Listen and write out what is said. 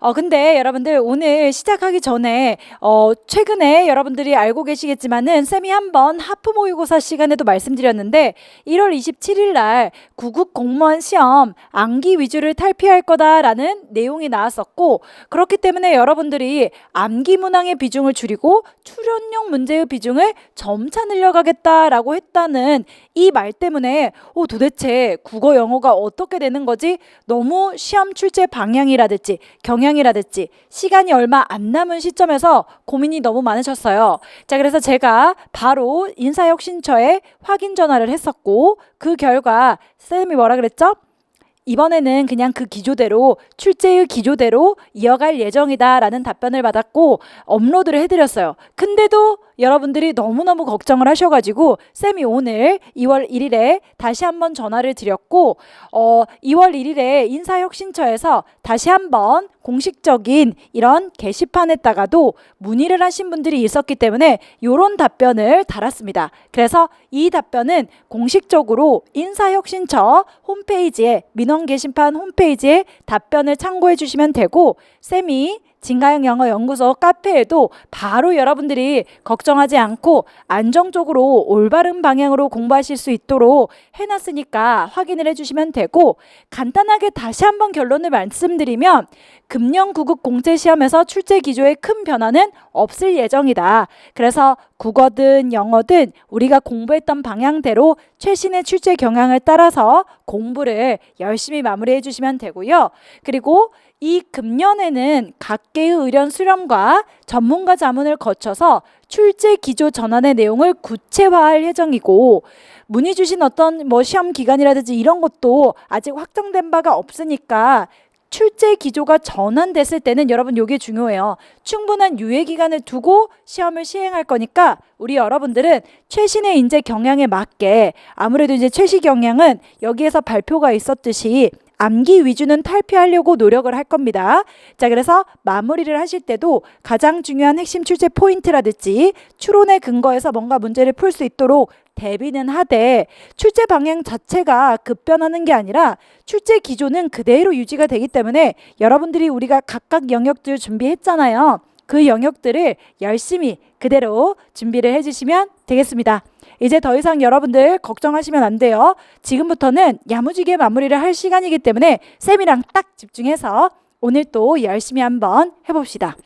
어, 근데 여러분들 오늘 시작하기 전에 어, 최근에 여러분들이 알고 계시겠지만은 쌤이 한번 하프 모의고사 시간에도 말씀드렸는데 1월 27일 날 구급 공무원 시험 암기 위주를 탈피할 거다라는 내용이 나왔었고 그렇기 때문에 여러분들이 암기 문항의 비중을 줄이고 출연용 문제의 비중을 점차 늘려가겠다라고 했다는 이 말 때문에 어, 도대체 국어 영어가 어떻게 되는 거지? 너무 시험 출제 방향이라든지 경향 이라든지 시간이 얼마 안 남은 시점에서 고민이 너무 많으셨어요. 자, 그래서 제가 바로 인사혁신처에 확인 전화를 했었고 그 결과 쌤이 뭐라 그랬죠? 이번에는 그냥 그 기조대로 출제의 기조대로 이어갈 예정이다라는 답변을 받았고 업로드를 해드렸어요. 근데도 여러분들이 너무너무 걱정을 하셔가지고 쌤이 오늘 2월 1일에 다시 한번 전화를 드렸고 어 2월 1일에 인사혁신처에서 다시 한번 공식적인 이런 게시판에다가도 문의를 하신 분들이 있었기 때문에 이런 답변을 달았습니다. 그래서 이 답변은 공식적으로 인사혁신처 홈페이지에 민원 게시판 홈페이지에 답변을 참고해 주시면 되고 쌤이 진가영 영어 연구소 카페에도 바로 여러분들이 걱정하지 않고 안정적으로 올바른 방향으로 공부하실 수 있도록 해놨으니까 확인을 해주시면 되고 간단하게 다시 한번 결론을 말씀드리면 금년 구급 공채 시험에서 출제 기조에 큰 변화는 없을 예정이다. 그래서 국어든 영어든 우리가 공부했던 방향대로 최신의 출제 경향을 따라서 공부를 열심히 마무리해 주시면 되고요. 그리고 이 금년에는 각 계의 의견 수렴과 전문가 자문을 거쳐서 출제 기조 전환의 내용을 구체화할 예정이고 문의 주신 어떤 뭐 시험 기간이라든지 이런 것도 아직 확정된 바가 없으니까 출제 기조가 전환됐을 때는 여러분 요게 중요해요. 충분한 유예 기간을 두고 시험을 시행할 거니까 우리 여러분들은 최신의 인재 경향에 맞게 아무래도 이제 최시 경향은 여기에서 발표가 있었듯이 암기 위주는 탈피하려고 노력을 할 겁니다. 자, 그래서 마무리를 하실 때도 가장 중요한 핵심 출제 포인트라든지 추론에 근거해서 뭔가 문제를 풀 수 있도록 대비는 하되 출제 방향 자체가 급변하는 게 아니라 출제 기조는 그대로 유지가 되기 때문에 여러분들이 우리가 각각 영역들 준비했잖아요. 그 영역들을 열심히 그대로 준비를 해주시면 되겠습니다. 이제 더 이상 여러분들 걱정하시면 안 돼요. 지금부터는 야무지게 마무리를 할 시간이기 때문에 쌤이랑 딱 집중해서 오늘 또 열심히 한번 해봅시다.